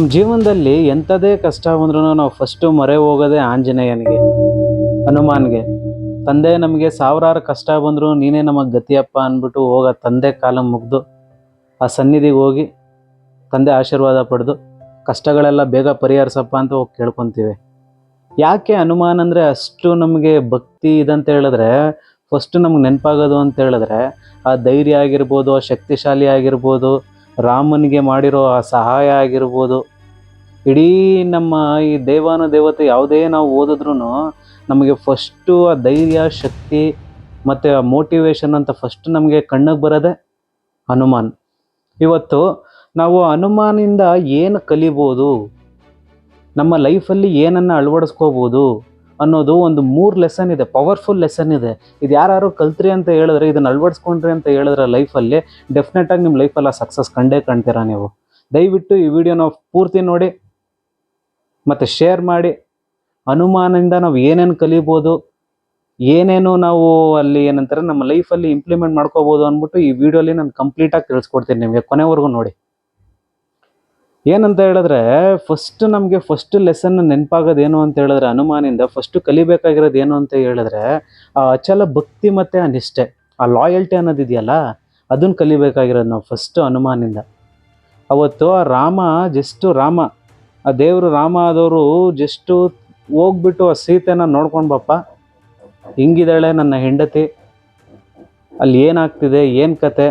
ನಮ್ಮ ಜೀವನದಲ್ಲಿ ಎಂಥದೇ ಕಷ್ಟ ಬಂದ್ರೂ ನಾವು ಫಸ್ಟು ಮೊರೆ ಹೋಗೋದೇ ಆಂಜನೇಯನಿಗೆ, ಹನುಮಾನ್ಗೆ. ತಂದೆ ನಮಗೆ ಸಾವಿರಾರು ಕಷ್ಟ ಬಂದರೂ ನೀನೇ ನಮಗೆ ಗತಿಯಪ್ಪ ಅಂದ್ಬಿಟ್ಟು ಹೋಗ ತಂದೆ ಕಾಲ ಮುಗ್ದು ಆ ಸನ್ನಿಧಿಗೆ ಹೋಗಿ ತಂದೆ ಆಶೀರ್ವಾದ ಪಡೆದು ಕಷ್ಟಗಳೆಲ್ಲ ಬೇಗ ಪರಿಹರಿಸಪ್ಪ ಅಂತ ಹೋಗಿ ಕೇಳ್ಕೊತೀವಿ. ಯಾಕೆ ಹನುಮಾನ್ ಅಂದರೆ ಅಷ್ಟು ನಮಗೆ ಭಕ್ತಿ ಇದಂತ ಹೇಳಿದ್ರೆ ಫಸ್ಟ್ ನಮ್ಗೆ ನೆನಪಾಗೋದು ಅಂತ ಹೇಳಿದ್ರೆ ಆ ಧೈರ್ಯ ಆಗಿರ್ಬೋದು, ಆ ಶಕ್ತಿಶಾಲಿ ಆಗಿರ್ಬೋದು, ರಾಮನಿಗೆ ಮಾಡಿರೋ ಆ ಸಹಾಯ ಆಗಿರ್ಬೋದು ಇಡೀ ನಮ್ಮ ಈ ದೇವಾನು ದೇವತೆ ಯಾವುದೇ ನಾವು ಓದಿದ್ರು ನಮಗೆ ಫಸ್ಟು ಆ ಧೈರ್ಯ, ಶಕ್ತಿ ಮತ್ತು ಆ ಮೋಟಿವೇಶನ್ ಅಂತ ಫಸ್ಟ್ ನಮಗೆ ಕಣ್ಣಿಗೆ ಬರೋದೇ ಹನುಮಾನ್. ಇವತ್ತು ನಾವು ಹನುಮಾನಿಂದ ಏನು ಕಲಿಬೋದು, ನಮ್ಮ ಲೈಫಲ್ಲಿ ಏನನ್ನು ಅಳವಡಿಸ್ಕೋಬೋದು ಅನ್ನೋದು ಒಂದು ಮೂರು ಲೆಸನ್ ಇದೆ ಪವರ್ಫುಲ್ ಲೆಸನ್ ಇದೆ. ಇದು ಯಾರು ಕಲ್ತ್ರಿ ಅಂತ ಹೇಳಿದ್ರೆ, ಇದನ್ನು ಅಳವಡಿಸ್ಕೊಂಡ್ರಿ ಅಂತ ಹೇಳಿದ್ರೆ ಲೈಫಲ್ಲಿ ಡೆಫಿನೆಟಾಗಿ ನಿಮ್ಮ ಲೈಫಲ್ಲಿ ಸಕ್ಸಸ್ ಕಂಡೇ ಕಾಣ್ತೀರಾ ನೀವು. ದಯವಿಟ್ಟು ಈ ವಿಡಿಯೋನ ಪೂರ್ತಿ ನೋಡಿ. ಮತ್ತು ಶೇರ್ ಮಾಡಿ ಅನುಮಾನದಿಂದ ನಾವು ಏನೇನು ಕಲಿಬೋದು, ಏನೇನು ನಾವು ಅಲ್ಲಿ ಏನಂತಾರೆ, ನಮ್ಮ ಲೈಫಲ್ಲಿ ಇಂಪ್ಲಿಮೆಂಟ್ ಮಾಡ್ಕೋಬೋದು ಅಂದ್ಬಿಟ್ಟು ಈ ವಿಡಿಯೋಲಿ ನಾನು ಕಂಪ್ಲೀಟಾಗಿ ತಿಳಿಸ್ಕೊಡ್ತೀನಿ ನಿಮಗೆ ಕೊನೆವರೆಗೂ ನೋಡಿ. ಏನಂತ ಹೇಳಿದ್ರೆ ಫಸ್ಟ್ ನಮಗೆ ಫಸ್ಟ್ ಲೆಸನ್ ನೆನಪಾಗೋದು ಏನು ಅಂತ ಹೇಳಿದ್ರೆ ಅನುಮಾನಿಂದ ಫಸ್ಟ್ ಕಲಿಬೇಕಾಗಿರೋದು ಏನು ಅಂತ ಹೇಳಿದ್ರೆ, ಆ ಅಚಲ ಭಕ್ತಿ ಮತ್ತು ಆ ನಿಷ್ಠೆ ಆ ಲಾಯಲ್ಟಿ ಅನ್ನೋದಿದೆಯಲ್ಲ ಅದನ್ನು ಕಲಿಬೇಕಾಗಿರೋದು ನಾವು ಫಸ್ಟ್ ಹನುಮಾನಿಂದ ಅವತ್ತು ಆ ರಾಮ, ಜಸ್ಟು ರಾಮ ಆ ದೇವರು ರಾಮ ಆದವರು ಜಸ್ಟು ಹೋಗ್ಬಿಟ್ಟು ಆ ಸೀತೆನ ನೋಡ್ಕೊಂಡು ಬಪ್ಪ, ಹಿಂಗಿದ್ದಾಳೆ ನನ್ನ ಹೆಂಡತಿ, ಅಲ್ಲಿ ಏನಾಗ್ತಿದೆ, ಏನು ಕತೆ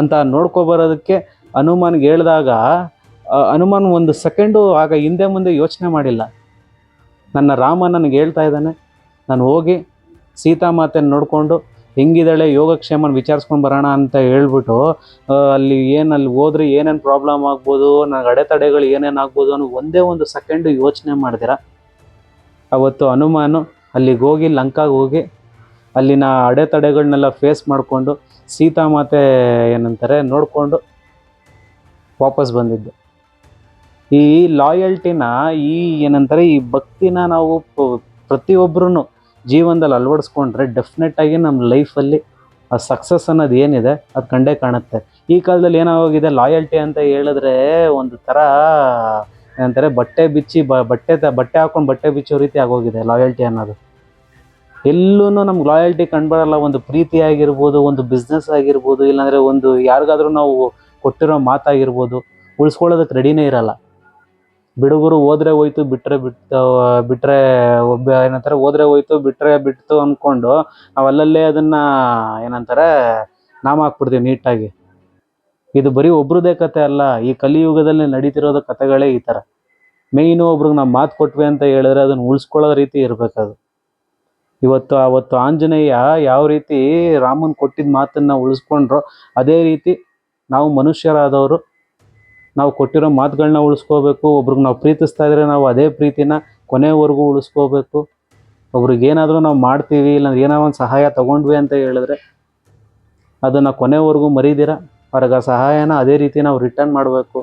ಅಂತ ನೋಡ್ಕೊಬರೋದಕ್ಕೆ ಹನುಮಾನ್ಗೆ ಹೇಳಿದಾಗ ಹನುಮಾನ್ ಒಂದು ಸೆಕೆಂಡು ಆಗ ಹಿಂದೆ ಮುಂದೆ ಯೋಚನೆ ಮಾಡಿಲ್ಲ. ನನ್ನ ರಾಮ ನನಗೆ ಹೇಳ್ತಾ ಇದ್ದಾನೆ, ನಾನು ಹೋಗಿ ಸೀತಾಮಾತೆನ ನೋಡಿಕೊಂಡು ಹೆಂಗಿದ್ದಾಳೆ, ಯೋಗಕ್ಷೇಮನ ವಿಚಾರಿಸ್ಕೊಂಡು ಬರೋಣ ಅಂತ ಹೇಳ್ಬಿಟ್ಟು ಅಲ್ಲಿ ಏನು, ಅಲ್ಲಿ ಹೋದ್ರೆ ಏನೇನು ಪ್ರಾಬ್ಲಮ್ ಆಗ್ಬೋದು ನನಗೆ ಅಡೆತಡೆಗಳು ಏನೇನು ಆಗ್ಬೋದು ಅನ್ನೋ ಒಂದೇ ಒಂದು ಸೆಕೆಂಡು ಯೋಚನೆ ಮಾಡಿದಿರ ಅವತ್ತು ಹನುಮಾನು ಅಲ್ಲಿಗೆ ಹೋಗಿ ಲಂಕಾಗೆ ಹೋಗಿ, ಅಲ್ಲಿನ ಅಡೆತಡೆಗಳನ್ನೆಲ್ಲ ಫೇಸ್ ಮಾಡಿಕೊಂಡು ಸೀತಾಮಾತೆ ಏನಂತಾರೆ, ನೋಡಿಕೊಂಡು ವಾಪಸ್ ಬಂದಿದ್ದು. ಈ ಲಾಯಲ್ಟಿನ ಈ ಏನಂತಾರೆ, ಈ ಭಕ್ತಿನ ನಾವು ಪ್ರತಿಯೊಬ್ಬರೂ ಜೀವನದಲ್ಲಿ ಅಳವಡಿಸ್ಕೊಂಡ್ರೆ ಡೆಫಿನೆಟ್ ಆಗಿ ನಮ್ಮ ಲೈಫಲ್ಲಿ ಆ ಸಕ್ಸಸ್ ಅನ್ನೋದು ಏನಿದೆ, ಅದು ಕಂಡೇ ಕಾಣುತ್ತೆ. ಈ ಕಾಲದಲ್ಲಿ ಏನಾಗೋಗಿದೆ ಲಾಯಲ್ಟಿ ಅಂತ ಹೇಳಿದ್ರೆ ಒಂದು ಥರ ಏನಂತಾರೆ, ಬಟ್ಟೆ ಬಿಚ್ಚಿ, ಬ, ಬಟ್ಟೆ ಬಟ್ಟೆ ಹಾಕೊಂಡು ಬಟ್ಟೆ ಬಿಚ್ಚೋ ರೀತಿ ಆಗೋಗಿದೆ ಲಾಯಲ್ಟಿ ಅನ್ನೋದು. ಎಲ್ಲೂ ನಮ್ಗೆ ಲಾಯಲ್ಟಿ ಕಂಡುಬರಲ್ಲ, ಒಂದು ಪ್ರೀತಿ ಆಗಿರ್ಬೋದು, ಒಂದು ಬಿಸ್ನೆಸ್ ಆಗಿರ್ಬೋದು, ಇಲ್ಲಾಂದರೆ ಒಂದು ಯಾರಿಗಾದ್ರೂ ನಾವು ಕೊಟ್ಟಿರೋ ಮಾತಾಗಿರ್ಬೋದು, ಉಳಿಸ್ಕೊಳ್ಳೋದಕ್ಕೆ ರೆಡಿನೇ ಇರಲ್ಲ. ಬಿಡುಗರು ಹೋದ್ರೆ ಹೋಯ್ತು, ಬಿಟ್ರೆ ಬಿಟ್ಟು, ಬಿಟ್ರೆ ಒಬ್ಬ ಏನಂತಾರೆ, ಹೋದ್ರೆ ಹೋಯ್ತು, ಬಿಟ್ರೆ ಬಿಡ್ತು ಅಂದ್ಕೊಂಡು ನಾವು ಅಲ್ಲಲ್ಲೇ ಅದನ್ನ ಏನಂತಾರೆ, ನಾಮ ಹಾಕ್ಬಿಡ್ತೀವಿ ನೀಟಾಗಿ. ಇದು ಬರೀ ಒಬ್ರದೇ ಕತೆ ಅಲ್ಲ, ಈ ಕಲಿಯುಗದಲ್ಲಿ ನಡೀತಿರೋದು ಕತೆಗಳೇ ಈ ಥರ ಮೇಯ್ನು ಒಬ್ರಿಗೆ ನಾವು ಮಾತು ಕೊಟ್ವಿ ಅಂತ ಹೇಳಿದ್ರೆ ಅದನ್ನು ಉಳಿಸ್ಕೊಳ್ಳೋ ರೀತಿ ಇರಬೇಕದು ಇವತ್ತು, ಅವತ್ತು ಆಂಜನೇಯ ಯಾವ ರೀತಿ ರಾಮನ್ ಕೊಟ್ಟಿದ್ದ ಮಾತನ್ನ ಉಳಿಸ್ಕೊಂಡ್ರೋ, ಅದೇ ರೀತಿ ನಾವು ಮನುಷ್ಯರಾದವರು ನಾವು ಕೊಟ್ಟಿರೋ ಮಾತುಗಳನ್ನ ಉಳಿಸ್ಕೋಬೇಕು, ಒಬ್ರಿಗೆ ನಾವು ಪ್ರೀತಿಸ್ತಾ ಇದ್ರೆ ನಾವು ಅದೇ ಪ್ರೀತಿನ ಕೊನೆವರೆಗೂ ಉಳಿಸ್ಕೋಬೇಕು. ಒಬ್ರಿಗೆ ಏನಾದರೂ ನಾವು ಮಾಡ್ತೀವಿ ಇಲ್ಲ ಏನೋ ಒಂದು ಸಹಾಯ ತಗೊಂಡ್ವಿ ಅಂತ ಹೇಳಿದ್ರೆ ಅದನ್ನು ಕೊನೆವರೆಗೂ ಮರೀದಿರ? ಅವ್ರಿಗೆ ಆ ಸಹಾಯನ ಅದೇ ರೀತಿ ನಾವು ರಿಟರ್ನ್ ಮಾಡಬೇಕು.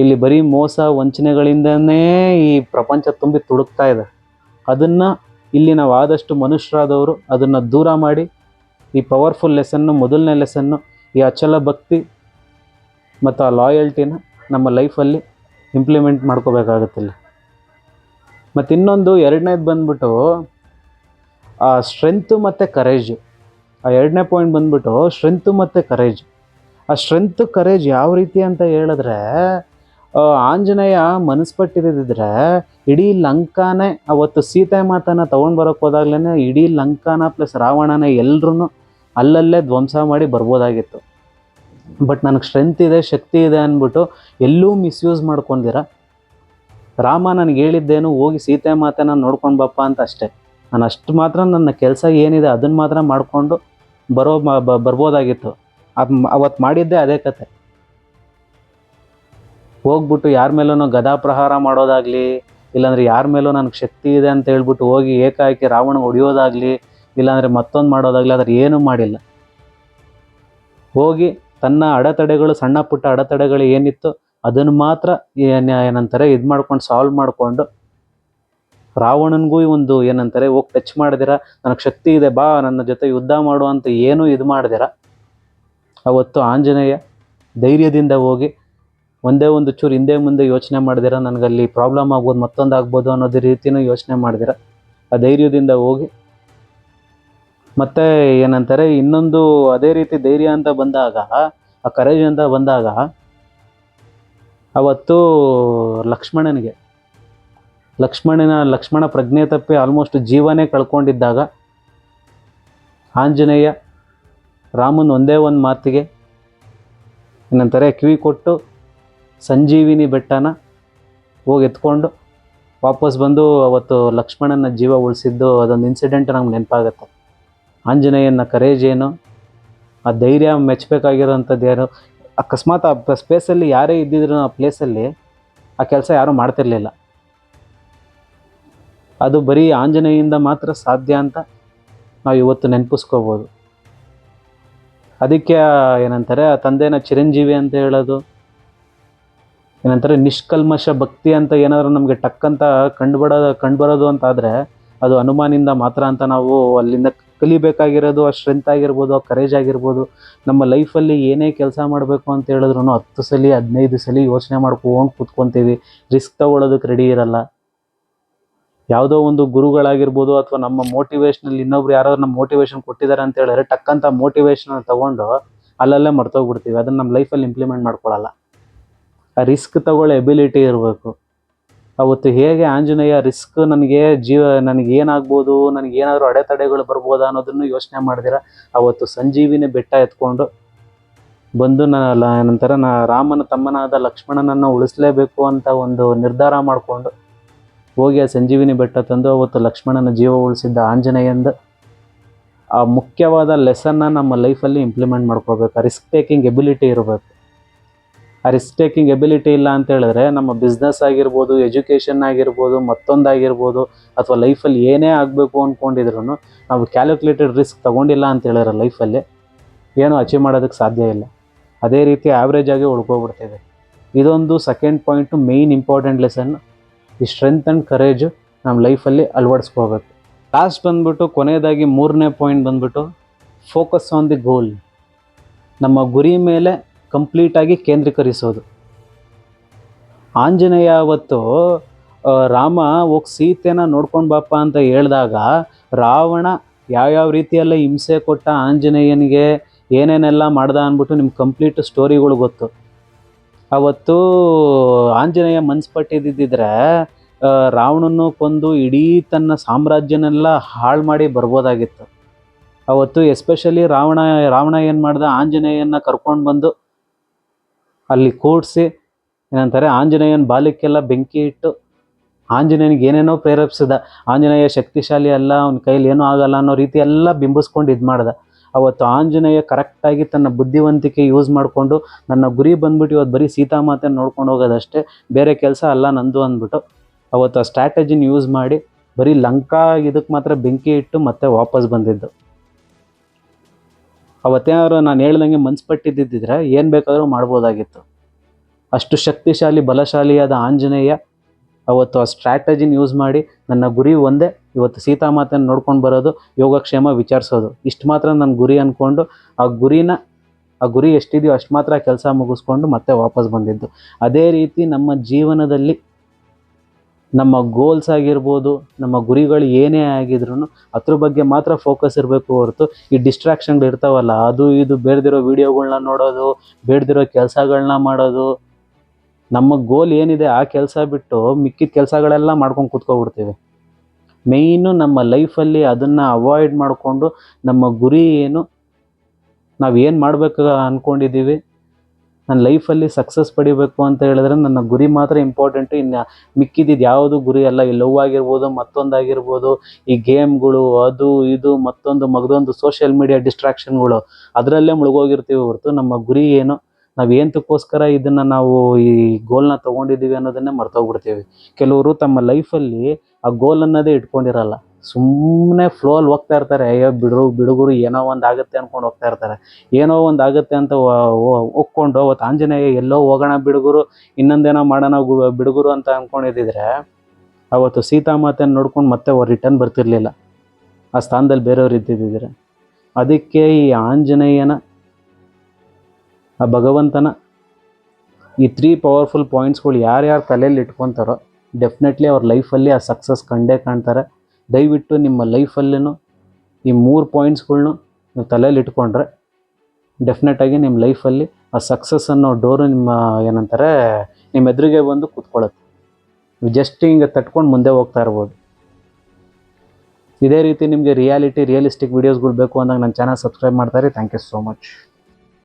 ಇಲ್ಲಿ ಬರೀ ಮೋಸ, ವಂಚನೆಗಳಿಂದನೇ ಈ ಪ್ರಪಂಚ ತುಂಬಿ ತುಡುಕ್ತಾ ಇದೆ. ಅದನ್ನು ಇಲ್ಲಿ ನಾವು ಆದಷ್ಟು ಮನುಷ್ಯರಾದವರು ಅದನ್ನು ದೂರ ಮಾಡಿ, ಈ ಪವರ್ಫುಲ್ ಲೆಸನ್ನು ಮೊದಲನೇ ಲೆಸನ್ನು ಈ ಅಚಲ ಭಕ್ತಿ ಮತ್ತು ಆ ಲಾಯಲ್ಟಿನ ನಮ್ಮ ಲೈಫಲ್ಲಿ ಇಂಪ್ಲಿಮೆಂಟ್ ಮಾಡ್ಕೋಬೇಕಾಗತ್ತಿಲ್ಲ. ಮತ್ತು ಇನ್ನೊಂದು ಎರಡನೇದು ಬಂದ್ಬಿಟ್ಟು, ಆ ಸ್ಟ್ರೆಂತು ಮತ್ತು ಕರೇಜು ಆ ಎರಡನೇ ಪಾಯಿಂಟ್ ಬಂದ್ಬಿಟ್ಟು ಸ್ಟ್ರೆಂತು ಮತ್ತು ಕರೇಜ್ ಆ ಸ್ಟ್ರೆಂತು ಕರೇಜ್ ಯಾವ ರೀತಿ ಅಂತ ಹೇಳಿದ್ರೆ ಆಂಜನೇಯ ಮನಸ್ಪಟ್ಟಿದ್ದಿದ್ರೆ ಇಡೀ ಲಂಕಾನೇ ಅವತ್ತು ಸೀತೆ ಮಾತನ್ನ ತೊಗೊಂಡು ಬರೋಕ್ಕೆ ಹೋದಾಗ್ಲೇ ಇಡೀ ಲಂಕಾನ ಪ್ಲಸ್ ರಾವಣನ ಎಲ್ಲರೂ ಅಲ್ಲಲ್ಲೇ ಧ್ವಂಸ ಮಾಡಿ ಬರ್ಬೋದಾಗಿತ್ತು. ಬಟ್ ನನಗೆ ಸ್ಟ್ರೆಂತ್ ಇದೆ, ಶಕ್ತಿ ಇದೆ ಅಂದ್ಬಿಟ್ಟು ಎಲ್ಲೂ ಮಿಸ್ಯೂಸ್ ಮಾಡ್ಕೊಂಡಿರ. ರಾಮ ನನಗೆ ಹೇಳಿದ್ದೇನು, ಹೋಗಿ ಸೀತೆ ಮಾತನ್ನ ನೋಡ್ಕೊಂಡು ಬಪ್ಪ ಅಂತ ಅಷ್ಟೇ. ನಾನು ಅಷ್ಟು ಮಾತ್ರ ನನ್ನ ಕೆಲಸ ಏನಿದೆ ಅದನ್ನು ಮಾತ್ರ ಮಾಡಿಕೊಂಡು ಬರೋ ಬರ್ಬೋದಾಗಿತ್ತು. ಅದು ಅವತ್ತು ಮಾಡಿದ್ದೆ ಅದೇ ಕತೆ. ಹೋಗ್ಬಿಟ್ಟು ಯಾರ ಮೇಲೂ ಗದಾ ಪ್ರಹಾರ ಮಾಡೋದಾಗಲಿ, ಇಲ್ಲಾಂದ್ರೆ ಯಾರ ಮೇಲೂ ನನಗೆ ಶಕ್ತಿ ಇದೆ ಅಂತ ಹೇಳ್ಬಿಟ್ಟು ಹೋಗಿ ಏಕಾಏಕಿ ರಾವಣ ಹೊಡಿಯೋದಾಗಲಿ, ಇಲ್ಲಾಂದರೆ ಮತ್ತೊಂದು ಮಾಡೋದಾಗ್ಲಿ ಅದ್ರ ಏನೂ ಮಾಡಿಲ್ಲ. ಹೋಗಿ ತನ್ನ ಅಡೆತಡೆಗಳು, ಸಣ್ಣ ಪುಟ್ಟ ಅಡೆತಡೆಗಳು ಏನಿತ್ತು ಅದನ್ನು ಮಾತ್ರ ಏನ್ ಏನಂತಾರೆ ಇದು ಮಾಡ್ಕೊಂಡು ಸಾಲ್ವ್ ಮಾಡಿಕೊಂಡು ರಾವಣನಿಗೂ ಒಂದು ಏನಂತಾರೆ, ಹೋಗಿ ಟಚ್ ಮಾಡಿದಿರ, ನನಗೆ ಶಕ್ತಿ ಇದೆ, ಬಾ, ನನ್ನ ಜೊತೆ ಯುದ್ಧ ಮಾಡು ಅಂತ ಏನೂ ಇದು ಮಾಡಿದಿರ. ಅವತ್ತು ಆಂಜನೇಯ ಧೈರ್ಯದಿಂದ ಹೋಗಿ ಒಂದೇ ಒಂದು ಚೂರು ಹಿಂದೆ ಮುಂದೆ ಯೋಚನೆ ಮಾಡಿದಿರ, ನನಗಲ್ಲಿ ಪ್ರಾಬ್ಲಮ್ ಆಗ್ಬೋದು, ಮತ್ತೊಂದು ಆಗ್ಬೋದು ಅನ್ನೋದು ರೀತಿನೂ ಯೋಚನೆ ಮಾಡಿದಿರ. ಆ ಧೈರ್ಯದಿಂದ ಹೋಗಿ ಮತ್ತೆ ಏನಂತಾರೆ, ಇನ್ನೊಂದು ಅದೇ ರೀತಿ ಧೈರ್ಯ ಅಂತ ಬಂದಾಗ, ಆ ಕರೇಜ್ ಅಂತ ಬಂದಾಗ, ಅವತ್ತು ಲಕ್ಷ್ಮಣನಿಗೆ, ಲಕ್ಷ್ಮಣನ, ಲಕ್ಷ್ಮಣ ಪ್ರಜ್ಞೆ ತಪ್ಪಿ ಆಲ್ಮೋಸ್ಟ್ ಜೀವನೇ ಕಳ್ಕೊಂಡಿದ್ದಾಗ, ಆಂಜನೇಯ ರಾಮನ್ ಒಂದೇ ಒಂದು ಮಾತಿಗೆ, ಏನಂತಾರೆ, ಕಿವಿ ಕೊಟ್ಟು ಸಂಜೀವಿನಿ ಬೆಟ್ಟನ ಹೋಗಿ ಎತ್ಕೊಂಡು ವಾಪಸ್ ಬಂದು ಅವತ್ತು ಲಕ್ಷ್ಮಣನ ಜೀವ ಉಳಿಸಿದ್ದು, ಅದೊಂದು ಇನ್ಸಿಡೆಂಟ್ ನಮ್ಗೆ ನೆನಪಾಗತ್ತೆ. ಆಂಜನೇಯನ ಕರೇಜ್ ಏನು ಆ ಧೈರ್ಯ ಮೆಚ್ಚಬೇಕಾಗಿರೋಂಥದ್ದು ಏನು ಅಕಸ್ಮಾತ್ ಆ ಸ್ಪೇಸಲ್ಲಿ ಯಾರೇ ಇದ್ದಿದ್ರು ಆ ಪ್ಲೇಸಲ್ಲಿ ಆ ಕೆಲಸ ಯಾರೂ ಮಾಡ್ತಿರ್ಲಿಲ್ಲ. ಅದು ಬರೀ ಆಂಜನೇಯಿಂದ ಮಾತ್ರ ಸಾಧ್ಯ ಅಂತ ನಾವು ಇವತ್ತು ನೆನಪಿಸ್ಕೋಬೋದು. ಅದಕ್ಕೆ ಏನಂತಾರೆ, ಆ ತಂದೆನ ಚಿರಂಜೀವಿ ಅಂತ ಹೇಳೋದು, ಏನಂತಾರೆ, ನಿಷ್ಕಲ್ಮಶ ಭಕ್ತಿ ಅಂತ ಏನಾದರೂ ನಮಗೆ ಟಕ್ಕಂತ ಕಂಡುಬಡ, ಕಂಡುಬರೋದು ಅಂತಾದರೆ ಅದು ಹನುಮಾನಿಂದ ಮಾತ್ರ ಅಂತ ನಾವು ಅಲ್ಲಿಂದ ಕಲಿಬೇಕಾಗಿರೋದು, ಆ ಸ್ಟ್ರೆಂತ್ ಆಗಿರ್ಬೋದು, ಆ ಕರೇಜ್ ಆಗಿರ್ಬೋದು, ನಮ್ಮ ಲೈಫಲ್ಲಿ ಏನೇ ಕೆಲಸ ಮಾಡಬೇಕು ಅಂತ ಹೇಳಿದ್ರು ಹತ್ತು ಸಲ, ಹದಿನೈದು ಸಲ ಯೋಚನೆ ಮಾಡ್ಕೊಂಡು ಕೂತ್ಕೊತೀವಿ. ರಿಸ್ಕ್ ತಗೊಳ್ಳೋದಕ್ಕೆ ರೆಡಿ ಇರಲ್ಲ. ಯಾವುದೋ ಒಂದು ಗುರುಗಳಾಗಿರ್ಬೋದು ಅಥವಾ ನಮ್ಮ ಮೋಟಿವೇಶ್ನಲ್ಲಿ ಇನ್ನೊಬ್ರು ಯಾರಾದ್ರು ನಮ್ಮ ಮೋಟಿವೇಶನ್ ಕೊಟ್ಟಿದ್ದಾರೆ ಅಂತ ಹೇಳಿದ್ರೆ ಟಕ್ಕಂತ ಮೋಟಿವೇಶನ್ ತಗೊಂಡು ಅಲ್ಲಲ್ಲೇ ಮರ್ತೋಗ್ಬಿಡ್ತೀವಿ. ಅದನ್ನು ನಮ್ಮ ಲೈಫಲ್ಲಿ ಇಂಪ್ಲಿಮೆಂಟ್ ಮಾಡ್ಕೊಳ್ಳಲ್ಲ ಆ ರಿಸ್ಕ್ ತಗೊಳ್ಳೋ ಎಬಿಲಿಟಿ ಇರಬೇಕು. ಅವತ್ತು ಹೇಗೆ ಆಂಜನೇಯ ರಿಸ್ಕ್ ನನಗೆ ಜೀವ ನನಗೆ ಏನಾಗ್ಬೋದು, ನನಗೆ ಏನಾದರೂ ಅಡೆತಡೆಗಳು ಬರ್ಬೋದಾ ಅನ್ನೋದನ್ನು ಯೋಚನೆ ಮಾಡಿದಿರಾ? ಅವತ್ತು ಸಂಜೀವಿನಿ ಬೆಟ್ಟ ಎತ್ಕೊಂಡು ಬಂದು ನಂತರ ನಾ ರಾಮನ ತಮ್ಮನಾದ ಲಕ್ಷ್ಮಣನನ್ನು ಉಳಿಸಲೇಬೇಕು ಅಂತ ಒಂದು ನಿರ್ಧಾರ ಮಾಡಿಕೊಂಡು ಹೋಗಿ ಆ ಸಂಜೀವಿನಿ ಬೆಟ್ಟ ತಂದು ಅವತ್ತು ಲಕ್ಷ್ಮಣನ ಜೀವ ಉಳಿಸಿದ್ದ ಆಂಜನೇಯಂದು ಆ ಮುಖ್ಯವಾದ ಲೆಸನ್ನ ನಮ್ಮ ಲೈಫಲ್ಲಿ ಇಂಪ್ಲಿಮೆಂಟ್ ಮಾಡ್ಕೋಬೇಕು. ರಿಸ್ಕ್ ಟೇಕಿಂಗ್ ಎಬಿಲಿಟಿ ಇರಬೇಕು. ಆ ರಿಸ್ಕ್ ಟೇಕಿಂಗ್ ಎಬಿಲಿಟಿ ಇಲ್ಲ ಅಂತ ಹೇಳಿದ್ರೆ ನಮ್ಮ ಬಿಸ್ನೆಸ್ ಆಗಿರ್ಬೋದು ಎಜುಕೇಷನ್ ಆಗಿರ್ಬೋದು, ಮತ್ತೊಂದಾಗಿರ್ಬೋದು, ಅಥವಾ ಲೈಫಲ್ಲಿ ಏನೇ ಆಗಬೇಕು ಅಂದ್ಕೊಂಡಿದ್ರು ನಾವು ಕ್ಯಾಲ್ಕುಲೇಟೆಡ್ ರಿಸ್ಕ್ ತಗೊಂಡಿಲ್ಲ ಅಂತ ಹೇಳಿದ್ರೆ ಲೈಫಲ್ಲಿ ಏನೂ ಅಚೀವ್ ಮಾಡೋದಕ್ಕೆ ಸಾಧ್ಯ ಇಲ್ಲ. ಅದೇ ರೀತಿ ಆ್ಯಾವ್ರೇಜ್ ಆಗಿ ಉಳ್ಕೊಬಿಡ್ತೇವೆ ಇದೊಂದು second point main important lesson ಈ ಸ್ಟ್ರೆಂತ್ ಆ್ಯಂಡ್ ಕರೇಜು ನಮ್ಮ ಲೈಫಲ್ಲಿ ಅಳವಡಿಸ್ಕೋಬೇಕು. ಲಾಸ್ಟ್ ಬಂದ್ಬಿಟ್ಟು, ಕೊನೆಯದಾಗಿ ಮೂರನೇ ಪಾಯಿಂಟ್ ಬಂದ್ಬಿಟ್ಟು ಫೋಕಸ್ ಆನ್ ದಿ ಗೋಲ್ ನಮ್ಮ ಗುರಿ ಮೇಲೆ ಕಂಪ್ಲೀಟಾಗಿ ಕೇಂದ್ರೀಕರಿಸೋದು. ಆಂಜನೇಯ ಅವತ್ತು ರಾಮ ಹೋಗಿ ಸೀತೆನ ನೋಡ್ಕೊಂಡು ಬಾಪ ಅಂತ ಹೇಳಿದಾಗ ರಾವಣ ಯಾವ್ಯಾವ ರೀತಿಯೆಲ್ಲ ಹಿಂಸೆ ಕೊಟ್ಟ ಆಂಜನೇಯನಿಗೆ ಏನೇನೆಲ್ಲ ಮಾಡ್ದ ಅಂದ್ಬಿಟ್ಟು ನಿಮ್ಗೆ ಕಂಪ್ಲೀಟ್ ಸ್ಟೋರಿಗಳು ಗೊತ್ತು. ಅವತ್ತು ಆಂಜನೇಯ ಮನ್ಸ್ಪಟ್ಟಿದ್ದಿದ್ರೆ ಆ, ರಾವಣನ್ನು ಕೊಂದು ಇಡೀ ತನ್ನ ಸಾಮ್ರಾಜ್ಯನೆಲ್ಲ ಹಾಳು ಮಾಡಿ ಬರ್ಬೋದಾಗಿತ್ತು. ಅವತ್ತು ಎಸ್ಪೆಷಲಿ ರಾವಣ ರಾವಣ ಏನು ಮಾಡ್ದ ಆಂಜನೇಯನ ಕರ್ಕೊಂಡು ಬಂದು ಅಲ್ಲಿ ಕೂಡಿಸಿ ಏನಂತಾರೆ, ಆಂಜನೇಯನ ಬಾಲಕ್ಕೆಲ್ಲ ಬೆಂಕಿ ಇಟ್ಟು ಆಂಜನೇಯನಿಗೆ ಏನೇನೋ ಪ್ರೇರೇಪಿಸಿದ. ಆಂಜನೇಯ ಶಕ್ತಿಶಾಲಿ ಅಲ್ಲ, ಅವನ ಕೈಲಿ ಏನೂ ಆಗಲ್ಲ ಅನ್ನೋ ರೀತಿ ಎಲ್ಲ ಬಿಂಬಿಸ್ಕೊಂಡು ಇದು ಮಾಡ್ದ. ಅವತ್ತು ಆಂಜನೇಯ ಕರೆಕ್ಟಾಗಿ ತನ್ನ ಬುದ್ಧಿವಂತಿಕೆ ಯೂಸ್ ಮಾಡಿಕೊಂಡು, ನನ್ನ ಗುರಿ ಬಂದ್ಬಿಟ್ಟು ಇವತ್ತು ಬರೀ ಸೀತಾಮಾತೆನ ನೋಡ್ಕೊಂಡು ಹೋಗೋದಷ್ಟೇ, ಬೇರೆ ಕೆಲಸ ಅಲ್ಲ ನಂದು ಅಂದ್ಬಿಟ್ಟು ಅವತ್ತು ಆ ಸ್ಟ್ರಾಟಜಿನ ಯೂಸ್ ಮಾಡಿ ಬರೀ ಲಂಕಾ ಇದಕ್ಕೆ ಮಾತ್ರ ಬೆಂಕಿ ಇಟ್ಟು ಮತ್ತೆ ವಾಪಸ್ ಬಂದಿದ್ದು. ಅವತ್ತೇನಾದ್ರು ನಾನು ಹೇಳ್ದಂಗೆ ಮನ್ಸ್ಪಟ್ಟಿದ್ದಿದ್ದರೆ ಏನು ಬೇಕಾದರೂ ಮಾಡ್ಬೋದಾಗಿತ್ತು. ಅಷ್ಟು ಶಕ್ತಿಶಾಲಿ, ಬಲಶಾಲಿಯಾದ ಆಂಜನೇಯ ಅವತ್ತು ಆ ಸ್ಟ್ರಾಟಜಿನ ಯೂಸ್ ಮಾಡಿ ನನ್ನ ಗುರಿ ಒಂದೇ, ಇವತ್ತು ಸೀತಾಮಾತೆನ ನೋಡ್ಕೊಂಡು ಬರೋದು, ಯೋಗಕ್ಷೇಮ ವಿಚಾರಿಸೋದು. ಇಷ್ಟು ಮಾತ್ರ ನನ್ನ ಗುರಿ ಅಂದ್ಕೊಂಡು ಆ ಗುರಿನ, ಆ ಗುರಿ ಎಷ್ಟಿದೆಯೋ ಅಷ್ಟು ಮಾತ್ರ ಕೆಲಸ ಮುಗಿಸ್ಕೊಂಡು ಮತ್ತೆ ವಾಪಸ್ ಬಂದಿದ್ದು. ಅದೇ ರೀತಿ ನಮ್ಮ ಜೀವನದಲ್ಲಿ ನಮ್ಮ ಗೋಲ್ಸ್ ಆಗಿರ್ಬೋದು, ನಮ್ಮ ಗುರಿಗಳು ಏನೇ ಆಗಿದ್ರು ಅದ್ರ ಬಗ್ಗೆ ಮಾತ್ರ ಫೋಕಸ್ ಇರಬೇಕು ಹೊರತು ಈ ಡಿಸ್ಟ್ರಾಕ್ಷನ್ಗಳು ಇರ್ತಾವಲ್ಲ, ಅದು ಇದು ಬೇಡದಿರೋ ವೀಡಿಯೋಗಳ್ನ ನೋಡೋದು, ಬೇಡದಿರೋ ಕೆಲಸಗಳನ್ನ ಮಾಡೋದು, ನಮ್ಮ ಗೋಲ್ ಏನಿದೆ ಆ ಕೆಲಸ ಬಿಟ್ಟು ಮಿಕ್ಕಿದ ಕೆಲಸಗಳೆಲ್ಲ ಮಾಡ್ಕೊಂಡು ಕೂತ್ಕೊಬಿಡ್ತೀವಿ. ಮೇಯ್ನು ನಮ್ಮ ಲೈಫಲ್ಲಿ ಅದನ್ನು ಅವಾಯ್ಡ್ ಮಾಡಿಕೊಂಡು ನಮ್ಮ ಗುರಿ ಏನು, ನಾವು ಏನು ಮಾಡಬೇಕು ಅಂದ್ಕೊಂಡಿದ್ದೀವಿ ನನ್ನ ಲೈಫಲ್ಲಿ ಸಕ್ಸಸ್ ಪಡಿಬೇಕು ಅಂತ ಹೇಳಿದ್ರೆ ನನ್ನ ಗುರಿ ಮಾತ್ರ ಇಂಪಾರ್ಟೆಂಟು. ಇನ್ನು ಮಿಕ್ಕಿದ್ದು ಯಾವುದು ಗುರಿ ಅಲ್ಲ, ಈ ಲವ್ ಆಗಿರ್ಬೋದು, ಮತ್ತೊಂದಾಗಿರ್ಬೋದು, ಈ ಗೇಮ್ಗಳು, ಅದು ಇದು, ಮತ್ತೊಂದು ಮಗದೊಂದು ಸೋಷಿಯಲ್ ಮೀಡಿಯಾ ಡಿಸ್ಟ್ರಾಕ್ಷನ್ಗಳು ಅದರಲ್ಲೇ ಮುಳುಗೋಗಿರ್ತೀವಿ ಹೊರತು ನಮ್ಮ ಗುರಿ ಏನು? ನಾವು ಏನಕ್ಕೋಸ್ಕರ ಇದನ್ನು ನಾವು ಈ ಗೋಲ್ನ ತೊಗೊಂಡಿದ್ದೀವಿ ಅನ್ನೋದನ್ನೇ ಮರ್ತೋಗ್ಬಿಡ್ತೀವಿ. ಕೆಲವರು ತಮ್ಮ ಲೈಫಲ್ಲಿ ಆ ಗೋಲ್ ಅನ್ನೋದೇ ಇಟ್ಕೊಂಡಿರಲ್ಲ. ಸುಮ್ಮನೆ ಫ್ಲೋಲ್ಲಿ ಹೋಗ್ತಾ ಇರ್ತಾರೆ, ಅಯ್ಯೋ, ಬಿಡು ಬಿಡುಗರು ಏನೋ ಒಂದು ಆಗುತ್ತೆ ಅಂದ್ಕೊಂಡು ಹೋಗ್ತಾ ಇರ್ತಾರೆ. ಏನೋ ಒಂದು ಆಗುತ್ತೆ ಅಂತ ಒಪ್ಕೊಂಡು ಅವತ್ತು ಆಂಜನೇಯ, ಎಲ್ಲೋ ಹೋಗೋಣ ಬಿಡುಗರು ಇನ್ನೊಂದೇನೋ ಮಾಡೋಣ ಬಿಡುಗರು ಅಂತ ಅಂದ್ಕೊಂಡಿದ್ದಿದ್ರೆ ಅವತ್ತು ಸೀತಾಮಾತೆನ ನೋಡ್ಕೊಂಡು ಮತ್ತೆ ರಿಟರ್ನ್ ಬರ್ತಿರ್ಲಿಲ್ಲ. ಆ ಸ್ಥಾನದಲ್ಲಿ ಬೇರೆಯವ್ರು ಇದ್ದಿದ್ದಿದ್ರೆ. ಅದಕ್ಕೆ ಈ ಆಂಜನೇಯನ, ಆ ಭಗವಂತನ, ಈ ತ್ರೀ ಪವರ್ಫುಲ್ ಪಾಯಿಂಟ್ಸ್ಗಳು ಯಾರ್ಯಾರು ತಲೆಯಲ್ಲಿ ಇಟ್ಕೊತಾರೋ ಡೆಫಿನೆಟ್ಲಿ ಅವ್ರ ಲೈಫಲ್ಲಿ ಆ ಸಕ್ಸಸ್ ಕಂಡೇ ಕಾಣ್ತಾರೆ. ದಯವಿಟ್ಟು ನಿಮ್ಮ ಲೈಫಲ್ಲೂ ಈ ಮೂರು ಪಾಯಿಂಟ್ಸ್ಗಳ್ನು ನೀವು ತಲೆಯಲ್ಲಿ ಇಟ್ಕೊಂಡ್ರೆ ಡೆಫಿನೆಟಾಗಿ ನಿಮ್ಮ ಲೈಫಲ್ಲಿ ಆ ಸಕ್ಸಸ್ ಅನ್ನೋ ಡೋರು ನಿಮ್ಮ ಏನಂತಾರೆ, ನಿಮ್ಮ ಎದುರಿಗೆ ಬಂದು ಕೂತ್ಕೊಳ್ಳುತ್ತೆ. ನೀವು ಜಸ್ಟ್ ಹಿಂಗೆ ತಟ್ಕೊಂಡು ಮುಂದೆ ಹೋಗ್ತಾ ಇರ್ಬೋದು. ಇದೇ ರೀತಿ ನಿಮಗೆ ರಿಯಾಲಿಟಿ ರಿಯಲಿಸ್ಟಿಕ್ ವೀಡಿಯೋಸ್ಗಳು ಬೇಕು ಅಂದಾಗ ನನ್ನ ಚಾನಲ್ ಸಬ್ಸ್ಕ್ರೈಬ್ ಮಾಡ್ತಾರೆ ಥ್ಯಾಂಕ್ ಯು ಸೋ ಮಚ್